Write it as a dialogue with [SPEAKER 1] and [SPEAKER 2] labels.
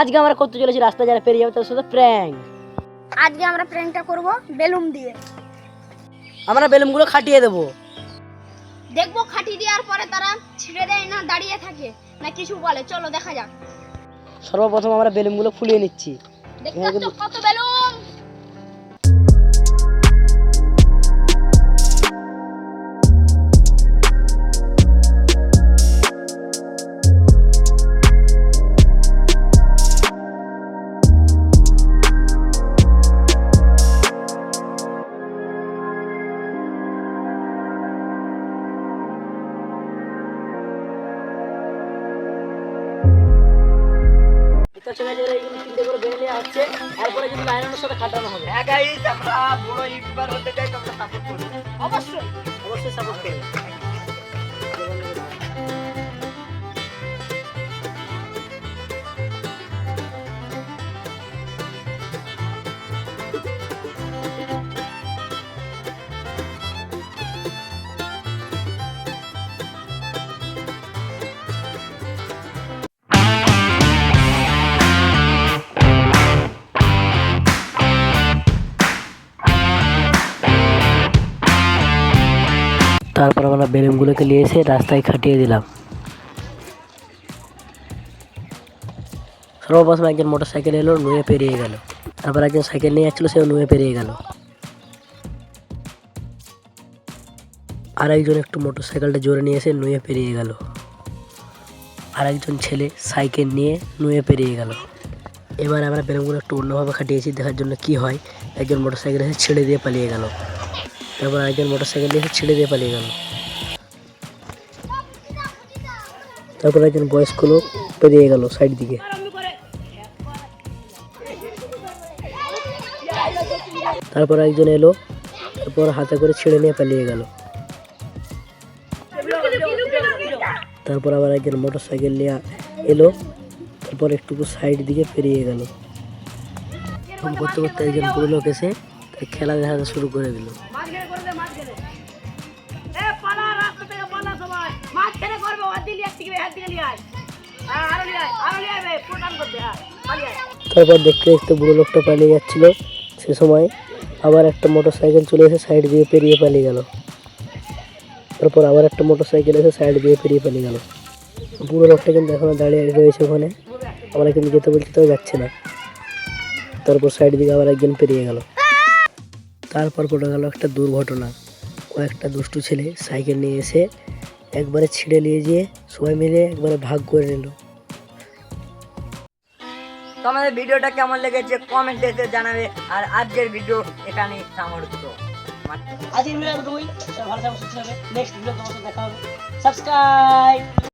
[SPEAKER 1] আজকে আমরা করতে চলেছি রাস্তা যারা পেরিয়ে যাবে তাদের সাথে প্র্যাঙ্ক
[SPEAKER 2] আজকে আমরা প্র্যাঙ্কটা করব বেলুন দিয়ে।
[SPEAKER 1] আমরা বেলুনগুলো খাটিয়ে দেবো।
[SPEAKER 2] দেখব খাটি দেওয়ার পরে তারা ছিঁড়ে দেয় না দাঁড়িয়ে থাকে না কিছু বলে। চলো দেখা যাক।
[SPEAKER 1] সর্বপ্রথম আমরা বেলুনগুলো ফুলিয়ে নিচ্ছি।
[SPEAKER 2] দেখতে পাচ্ছ কত বেলুন?
[SPEAKER 1] এটা হচ্ছে এইগুলো তিনটে করে বেলে নেওয়া হচ্ছে তারপরে কিন্তু সাথে খাটানো হবে।
[SPEAKER 3] হ্যাঁ গাইস আমরা বড় ইউটিউবার হতে চাই তোমরা সাপোর্ট করো।
[SPEAKER 2] অবশ্যই।
[SPEAKER 1] অবশ্যই সাপোর্ট করবে। তারপর আমরা বেলুনগুলোকে নিয়ে এসে রাস্তায় খাটিয়ে দিলাম। সর্বপ্রথম একজন মোটর সাইকেল এলো, নুয়ে পেরিয়ে গেল। তারপর একজন সাইকেল নিয়ে যাচ্ছিল সেও নুয়ে পেরিয়ে গেল। আর একজন একটু মোটর সাইকেলটা জোরে নিয়ে এসে নুয়ে পেরিয়ে গেল। আর একজন ছেলে সাইকেল নিয়ে নুয়ে পেরিয়ে গেল। এবার আমরা বেলুনগুলো একটু অন্যভাবে খাটিয়েছি, দেখার জন্য কি হয়। একজন মোটর সাইকেল এসে ছেড়ে দিয়ে পালিয়ে গেল। তারপর একজন মোটর সাইকেল এসে ছেড়ে দিয়ে পালিয়ে গেল। তারপর একজন বয়স্ক লোক পেরিয়ে গেল সাইড দিকে। তারপর একজন এলো, তারপর হাতে করে ছেড়ে নিয়ে পালিয়ে গেল। তারপর আবার একজন মোটর সাইকেল নিয়ে এলো, তারপর একটুকু সাইড দিকে পেরিয়ে গেল। করতে করতে একজন বুড়ো লোক এসে খেলা দেখাতে শুরু করে দিল। তারপর দেখতে দেখতে বুড়ো লোকটা পালিয়ে যাচ্ছিল সে সময়। আবার একটা মোটর সাইকেল চলে এসে সাইড দিয়ে পেরিয়ে পালিয়ে গেল। তারপর আবার একটা মোটর সাইকেল এসে সাইড দিয়ে পেরিয়ে পালিয়ে গেল। বুড়ো লোকটা কিন্তু এখনও দাঁড়িয়ে রয়েছে ওখানে। আমরা কিন্তু যেতে বলছি তাও যাচ্ছে না। তারপর সাইড দিকে আবার একজন পেরিয়ে গেল। তারপর ঘটে গেল একটা দুর্ঘটনা। কয়েকটা দুষ্টু ছেলে সাইকেল নিয়ে এসে একবারে ছিঁড়ে নিয়ে গিয়ে সবাই মিলে একবারে ভাগ করে নিল।
[SPEAKER 3] তোমাদের ভিডিওটা কেমন লেগেছে কমেন্ট এসে জানাবে আর আজকের ভিডিও এখানে সমাপ্ত।
[SPEAKER 1] আজকের ভিডিও এতটুকুই ভালো থাকবে সুস্থ থাকবে নেক্সট ভিডিও তোমার সাথে দেখা হবে। সাবস্ক্রাইব